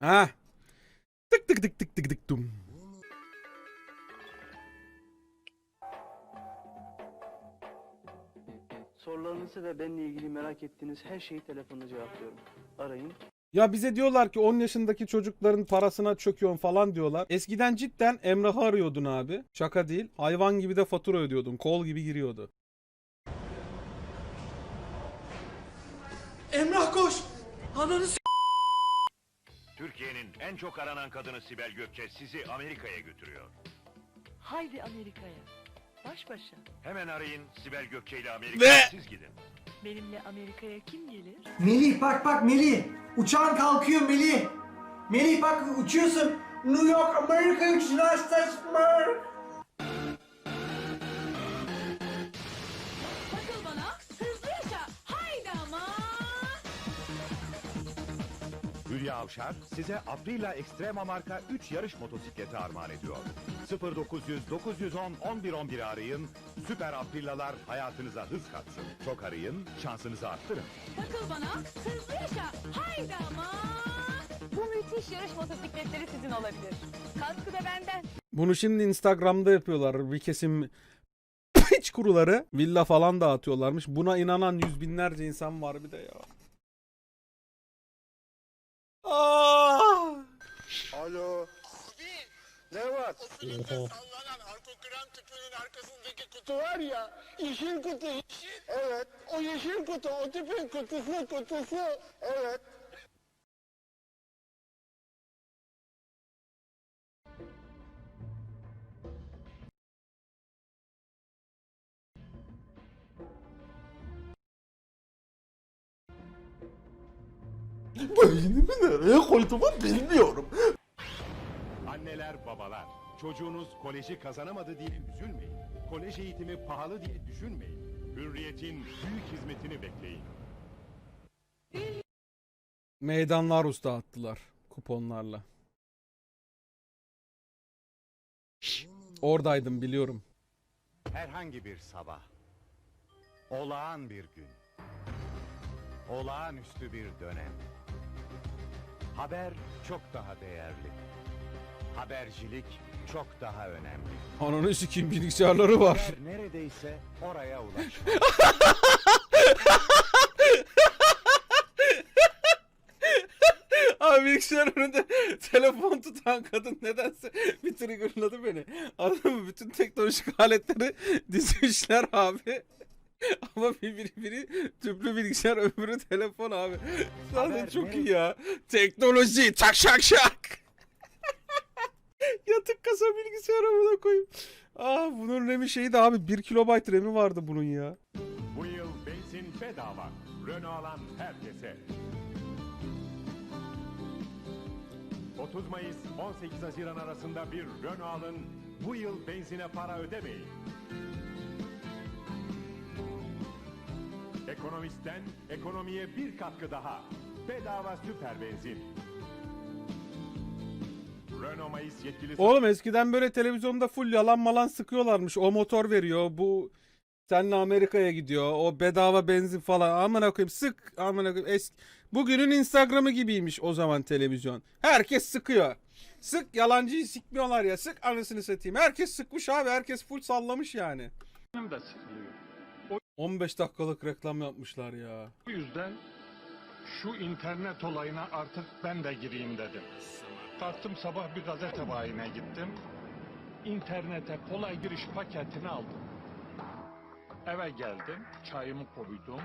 Ha. Tık tık tık tık tık tık tum. Sorularınızı ve benimle ilgili merak ettiğiniz her şeyi telefonla cevaplıyorum. Arayın. Ya bize diyorlar ki 10 yaşındaki çocukların parasına çöküyorsun falan diyorlar. Eskiden cidden Emrah'ı arıyordun abi. Şaka değil. Hayvan gibi de fatura ödüyordun. Kol gibi giriyordu. Emrah koş. Ananı s- Türkiye'nin en çok aranan kadını Sibel Gökçe sizi Amerika'ya götürüyor. Haydi Amerika'ya. Baş başa. Hemen arayın Sibel Gökçe ile Amerika'ya Ve- siz gidin. Benimle Amerika'ya kim gelir? Melih bak bak Melih. Uçağın kalkıyor Melih. Melih bak uçuyorsun. New York Amerika uçuşuna saçma. Takıl Hülya Avşar size Aprila Extrema marka 3 yarış motosikleti armağan ediyor. 0900 910 1111 arayın. Süper Aprila'lar hayatınıza hız katsın. Çok arayın, şansınızı arttırın. Takıl bana, hızlı yaşa. Haydi ama. Bu müthiş yarış motosikletleri sizin olabilir. Kaskı da benden. Bunu şimdi Instagram'da yapıyorlar. Bir kesim piç kuruları villa falan dağıtıyorlarmış. Buna inanan yüz binlerce insan var bir de ya. Aa! Alo. Ne var? sallanan arkogram tüpünün arkasındaki kutu var ya, yeşil kutu, yeşil. Evet, O yeşil kutu, o tüpün kutusu, kutusu. evet. Beynimi nereye koyduğumu bilmiyorum. Anneler, babalar, çocuğunuz koleji kazanamadı diye üzülmeyin. Kolej eğitimi pahalı diye düşünmeyin. Hürriyetin büyük hizmetini bekleyin. Meydanlar usta attılar kuponlarla. Oradaydım biliyorum. Herhangi bir sabah. Olağan bir gün. Olağanüstü bir dönem. Haber çok daha değerli. Habercilik çok daha önemli. Ananı sikeyim bilgisayarları var. Haber neredeyse oraya ulaşıyor. Abi bilgisayar önünde telefon tutan kadın nedense bir triggerladı beni. Anladın mı? Bütün teknolojik aletleri dizmişler abi. Ama bir, biri, biri tüplü bilgisayar öbürü telefon abi. Zaten Haber çok iyi ya. Teknoloji tak şak şak. Yatık kasa bilgisayar amına koyayım. Ah bunun RAM'i şeydi abi 1 kilobayt RAM'i vardı bunun ya. Bu yıl benzin bedava. Renault alan herkese. 30 Mayıs 18 Haziran arasında bir Renault alın. Bu yıl benzine para ödemeyin. Ekonomistten ekonomiye bir katkı daha. Bedava süper benzin. Renault Mayıs yetkili Oğlum eskiden böyle televizyonda full yalan malan sıkıyorlarmış. O motor veriyor. Bu seninle Amerika'ya gidiyor. O bedava benzin falan. Amına koyayım sık. Amına koyayım. Es Bugünün Instagram'ı gibiymiş o zaman televizyon. Herkes sıkıyor. Sık yalancıyı sikmiyorlar ya. Sık anasını satayım. Herkes sıkmış abi. Herkes full sallamış yani. da sıkılıyor. 15 dakikalık reklam yapmışlar ya. Bu yüzden şu internet olayına artık ben de gireyim dedim. Kalktım sabah bir gazete bayine gittim. İnternete kolay giriş paketini aldım. Eve geldim, çayımı koydum,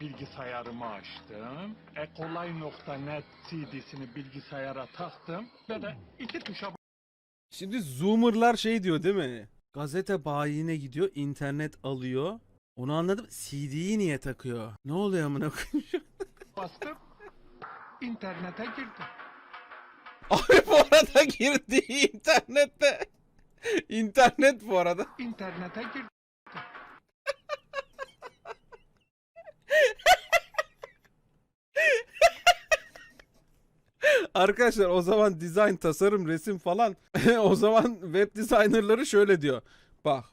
bilgisayarımı açtım. Ekolay.net CD'sini bilgisayara taktım ve de iki tuşa Şimdi Zoomer'lar şey diyor değil mi? Gazete bayine gidiyor, internet alıyor. Onu anladım. CD'yi niye takıyor? Ne oluyor amına koyayım? bastım, internete girdim. Abi bu arada girdiği internette. İnternet bu arada. İnternete girdim. Arkadaşlar o zaman dizayn, tasarım, resim falan o zaman web designerları şöyle diyor. Bak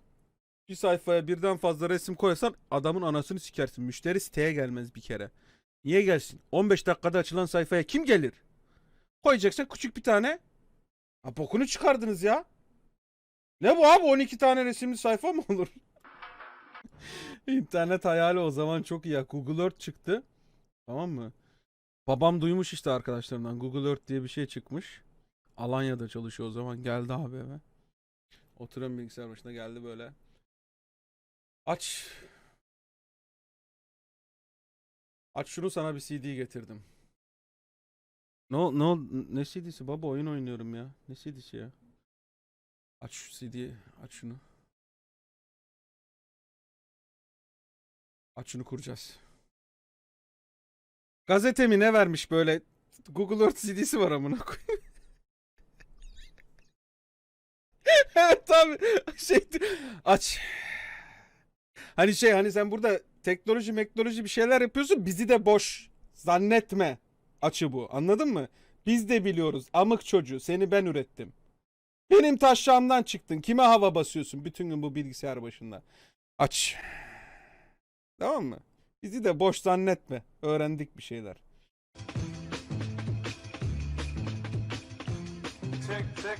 bir sayfaya birden fazla resim koyarsan adamın anasını sikersin. Müşteri siteye gelmez bir kere. Niye gelsin? 15 dakikada açılan sayfaya kim gelir? Koyacaksın küçük bir tane. Ha bokunu çıkardınız ya. Ne bu abi 12 tane resimli sayfa mı olur? İnternet hayali o zaman çok iyi. Google Earth çıktı. Tamam mı? Babam duymuş işte arkadaşlarından. Google Earth diye bir şey çıkmış. Alanya'da çalışıyor o zaman. Geldi abi eve. Oturan bilgisayar başına geldi böyle. Aç. Aç şunu sana bir CD getirdim. No no ne CD'si baba oyun oynuyorum ya. Ne CD'si ya? Aç şu CD'yi. Aç şunu. Aç şunu kuracağız. Gazete mi ne vermiş böyle? Google Earth CD'si var amına koyayım. evet abi. Şey, aç. Hani şey hani sen burada teknoloji meknoloji bir şeyler yapıyorsun bizi de boş zannetme açı bu anladın mı? Biz de biliyoruz amık çocuğu seni ben ürettim. Benim taşşağımdan çıktın kime hava basıyorsun bütün gün bu bilgisayar başında. Aç. Tamam mı? Bizi de boş zannetme. Öğrendik bir şeyler. Çek çek.